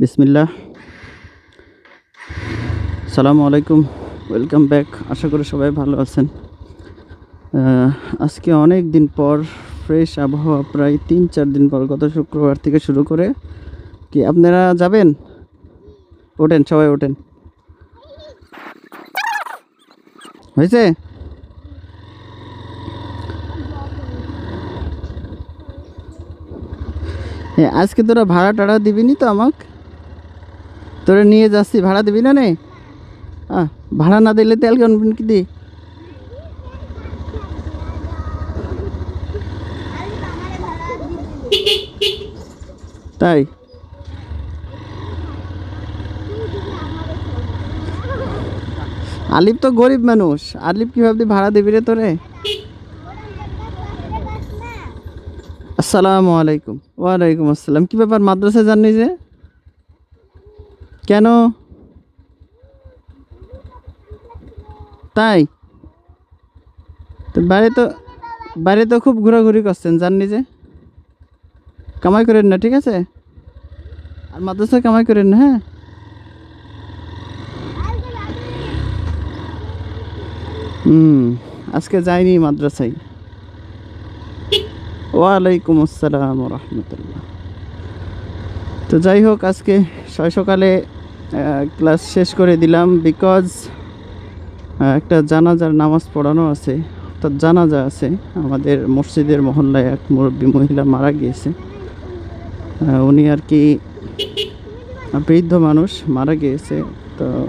বিসমিল্লাহ। সালামু আলাইকুম, ওয়েলকাম ব্যাক। আশা করি সবাই ভালো আছেন। আজকে অনেক দিন পর ফ্রেশ আবহাওয়া, প্রায় তিন চার দিন পর গত শুক্রবার থেকে শুরু করে কি আপনারা যাবেন? ওঠেন, সবাই ওঠেন। হয়েছে? আজকে তোরা ভাড়া টাড়া দিবি নি তো আমাক? তোরা নিয়ে যাচ্ছি, ভাড়া দিবি না নে? ভাড়া না দিলে তেল কেন কি দি? তাই? আলিফ তো গরিব মানুষ, আলিফ কীভাবে ভাড়া দিবি রে তোরে? আসসালামু আলাইকুম। ওয়ালাইকুম আসসালাম। কি ব্যাপার, মাদ্রাসায় যাননি যে? কেন? তাই? বাইরে তো বাইরে তো খুব ঘোরাঘুরি করছেন, জাননি যে? কামাই করেন না, ঠিক আছে? আর মাদ্রাসায় কামাই করেন না হ্যাঁ? হুম, আজকে যাইনি মাদ্রাসায়। ওয়ালাইকুম আসসালাম রহমতুল্লাহ। তো যাই হোক, আজকে সকালে ক্লাস শেষ করে দিলাম বিকজ একটা জানাজার নামাজ পড়ানো আছে। অর্থাৎ জানাজা আছে। আমাদের মসজিদের মহল্লায় এক মুরব্বী মহিলা মারা গিয়েছে। উনি আর কি বৃদ্ধ মানুষ মারা গিয়েছে। তো,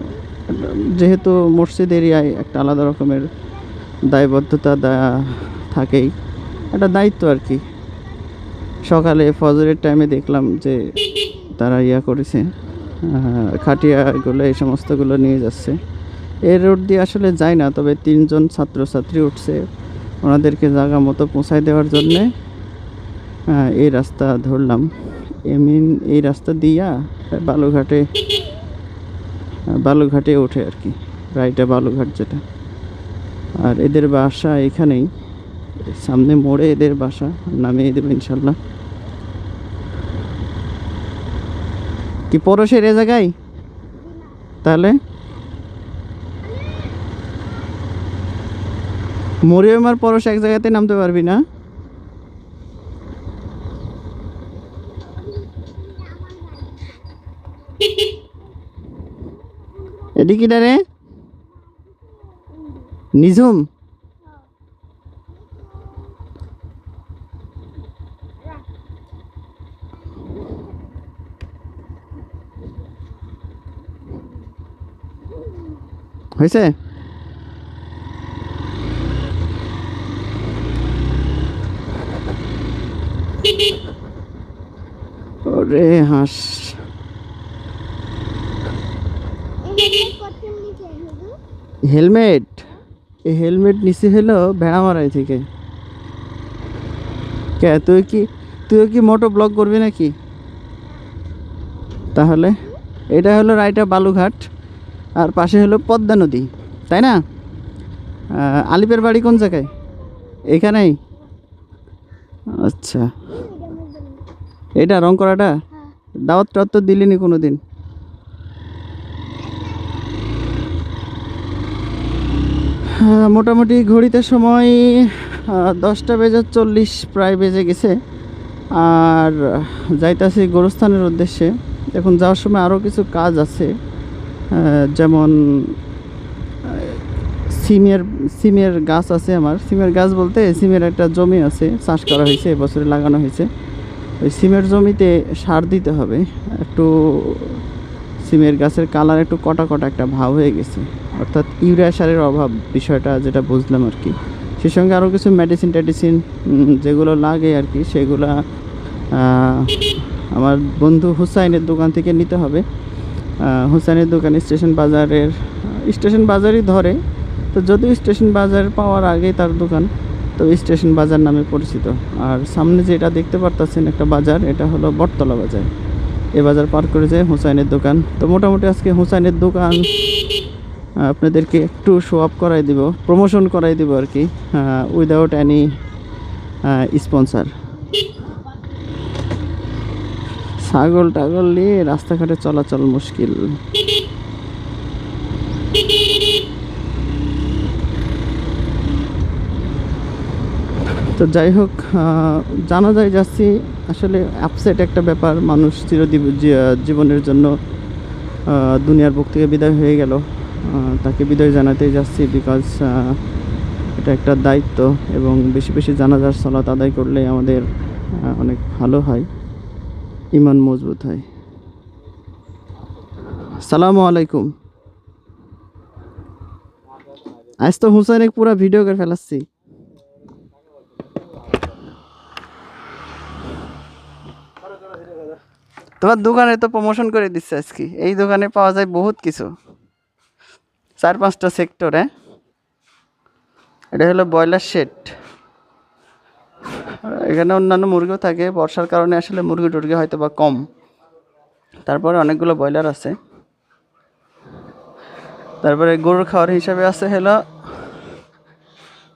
যেহেতু মসজিদ এরিয়ায় একটা আলাদা রকমের দায়বদ্ধতা থাকেই। একটা দায়িত্ব আর কি। সকালে ফজরের টাইমে দেখলাম যে তারা ইয়া করেছে। খাটিয়াগুলো এই সমস্তগুলো নিয়ে যাচ্ছে। এই রোড দিয়ে আসলে যায় না তবে তিনজন ছাত্রছাত্রী উঠছে ওনাদেরকে জায়গা মতো পৌঁছায় দেওয়ার জন্যে। আহ, এই রাস্তা ধরলাম। এমিন এই রাস্তা দিয়া বালুঘাটে বালুঘাটে ওঠে আর কি রাইটে বালুঘাট যেটা। আর এদের বাসা এখানেই সামনে মোড়ে এদের বাসা নামিয়ে দেবে ইনশাল্লাহ। কি পরশের এ জায়গায়? তাহলে? মরিয়ম আর পরশ এক জায়গাতে নামতে পারবি না? এদিকে রে। নিঝুম। হয়েছে? ওরে হাঁস। হেলমেট? এই হেলমেট নিচে হলো ভেড়া মারাই থেকে। কে, তুই কি তুই কি মোটো ব্লগ করবি নাকি? তাহলে, এটা হলো রাইটা বালুঘাট। আর পাশে হলো পদ্মা নদী তাই না? আলিপের বাড়ি কোন জায়গায়? এখানেই? আচ্ছা। এটা রং করাটা? দাওয়াত টাওয়াত তো দিলিনি কোনো দিন হ্যাঁ, মোটামুটি ঘড়িতে সময় দশটা বেজে চল্লিশ প্রায় বেজে গেছে। আর যাইতাছি গোরস্থানের উদ্দেশ্যে। এখন যাওয়ার সময় আরও কিছু কাজ আছে। যেমন সিমের সিমের গাছ আছে আমার। সিমের গাছ বলতে সিমের একটা জমি আছে, চাষ করা হয়েছে এবছরে লাগানো হয়েছে। ওই সিমের জমিতে সার দিতে হবে। একটু সিমের গাছের কালার একটু কটা কটা একটা ভাব হয়ে গেছে। অর্থাৎ ইউরিয়া সারের অভাব বিষয়টা যেটা বুঝলাম আর কি। সেই সঙ্গে আরও কিছু মেডিসিন টেডিসিন যেগুলো লাগে আর কি, সেগুলা আমার বন্ধু হুসাইনের দোকান থেকে নিতে হবে। আহ, হুসাইনের দোকান স্টেশন বাজারের স্টেশন বাজারই ধরে। তো যদিও স্টেশন বাজার পাওয়ার আগেই তার দোকান তো স্টেশন বাজার নামে পরিচিত। আর সামনে যেটা দেখতে পারতেছেন একটা বাজার এটা হলো বটতলা বাজার। এ বাজার পার করে যায় হুসাইনের দোকান। তো মোটামুটি আজকে হুসাইনের দোকান আপনাদেরকে একটু শো আপ করাই দিব প্রমোশন করাই দিব আর কি উইদাউট এনি স্পন্সার ছাগল টাগল নিয়ে রাস্তাঘাটে চলাচল মুশকিল। তো যাই হোক জানা যায় যাচ্ছি, আসলে আপসেট একটা ব্যাপার, মানুষ চিরদীব জীবনের জন্য দুনিয়ার বুক থেকে বিদায় হয়ে গেল। তাকে বিদায় জানাতেই যাচ্ছি বিকজ এটা একটা দায়িত্ব এবং বেশি বেশি জানাজার সলাত আদায় করলে আমাদের অনেক ভালো হয়। ইমান মজবুত হয়। সালামু আলাইকুম। আজ তো হুসাইনে পুরা ভিডিও করে ফেলাচ্ছি। তোমার দোকানে তো প্রমোশন করে দিচ্ছে আজকে। এই দোকানে পাওয়া যায় বহুত কিছু। চার পাঁচটা সেক্টর হ্যাঁ? এটা হলো ব্রয়লার শেড এখানে অন্যান্য মুরগিও থাকে, বর্ষার কারণে আসলে মুরগি টুরগি হয়তো বা কম। তারপরে অনেকগুলো ব্রয়লার আছে। তারপরে গরুর খাওয়ার হিসাবে আছে হলো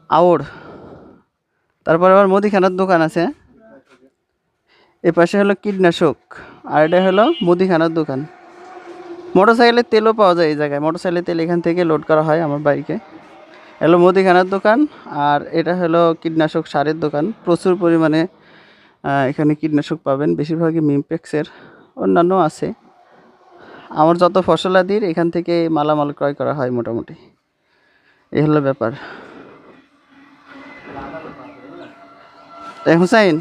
আউর। তারপরে আবার মুদিখানার দোকান আছে। এ পাশে হলো কীটনাশক, আর এটা হলো মুদিখানার দোকান। মোটরসাইকেলের তেলও পাওয়া যায় এই জায়গায়। মোটরসাইকেলের তেল এখান থেকে লোড করা হয় আমার বাইকে। হলো মুদিখানার দোকান আর এটা হলো কীটনাশক সারের দোকান। প্রচুর পরিমাণে এখানে কীটনাশক পাবেন। বেশিরভাগই মিমপেক্সের অন্যান্য আছে। আমার যত ফসলাদির এখান থেকে মালামাল ক্রয় করা হয় মোটামুটি। এই হলো ব্যাপার। হুসাইন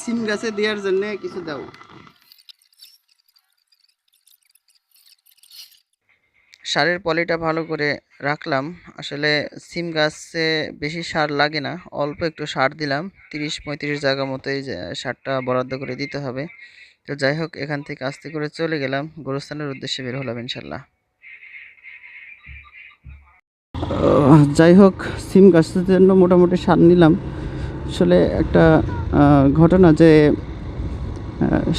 সিম গাছে দেওয়ার জন্য কিছু দাও। সারের পলিটা ভালো করে রাখলাম। আসলে সিম গাছে বেশি সার লাগে না, অল্প একটু সার দিলাম। তিরিশ পঁয়ত্রিশ জায়গা মতো এই যে সারটা বরাদ্দ করে দিতে হবে। তো যাই হোক, এখান থেকে আস্তে করে চলে গেলাম। গোরস্থানের উদ্দেশ্যে বের হলাম ইনশাল্লাহ। যাই হোক, সিম গাছের জন্য মোটামুটি সার নিলাম। আসলে একটা ঘটনা যে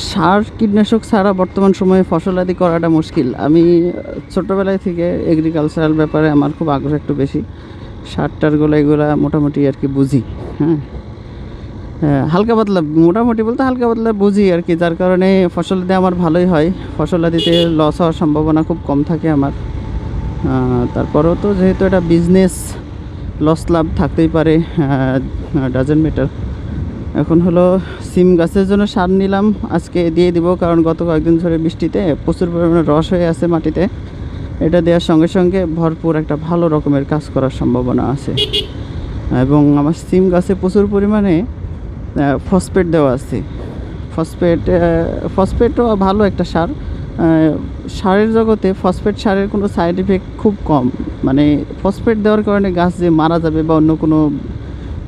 সার, কীটনাশক ছাড়া বর্তমান সময়ে ফসলাদি করাটা মুশকিল। আমি ছোটোবেলায় থেকে এগ্রিকালচারাল ব্যাপারে আমার খুব আগ্রহ একটু বেশি। সার টারগুলো এগুলা মোটামুটি আর কি বুঝি হ্যাঁ। হালকা পাতলা, মোটামুটি বলতে হালকা পাতলা বুঝি আর কি, যার কারণে ফসলাদি আমার ভালোই হয়। ফসলাদিতে লস হওয়ার সম্ভাবনা খুব কম থাকে আমার। তারপরেও তো যেহেতু এটা বিজনেস লস লাভ থাকতেই পারে ডাজেন্ট ম্যাটার এখন হলো সিম গাছের জন্য সার নিলাম। আজকে দিয়ে দিব কারণ গত কয়েকদিন ধরে বৃষ্টিতে প্রচুর পরিমাণে রস হয়ে আছে মাটিতে। এটা দেওয়ার সঙ্গে সঙ্গে ভরপুর একটা ভালো রকমের কাজ করার সম্ভাবনা আছে। এবং আমার সিম গাছে প্রচুর পরিমাণে ফসফেট দেওয়া আছে। ফসফেট ফসফেটও ভালো একটা সার। সারের জগতে ফসফেট সারের কোনো সাইড ইফেক্ট খুব কম। মানে ফসফেট দেওয়ার কারণে গাছ যে মারা যাবে বা অন্য কোনো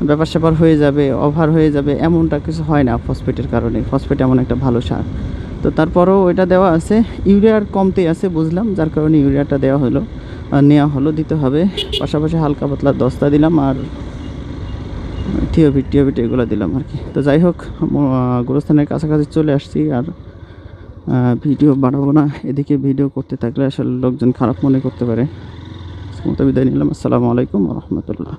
ব্যাপার স্যাপার হয়ে যাবে ওভার হয়ে যাবে, এমনটা কিছু হয় না ফসফেটের কারণে। ফসফেট এমন একটা ভালো সার। তো তারপরেও এটা দেওয়া আছে। ইউরিয়ার কমতেই আছে বুঝলাম, যার কারণে ইউরিয়াটা দেওয়া হলো নেওয়া হলো, দিতে হবে। পাশাপাশি হালকা পাতলা দস্তা দিলাম আর টিওবিট টিওবিট এগুলো দিলাম আর কি। তো যাই হোক গোরস্থানের কাছাকাছি চলে আসছি আর ভিডিও বানাবো না। এদিকে ভিডিও করতে থাকলে আসলে লোকজন খারাপ মনে করতে পারে। মতো বিদায় নিলাম। আসসালামু আলাইকুম রহমতুল্লাহ।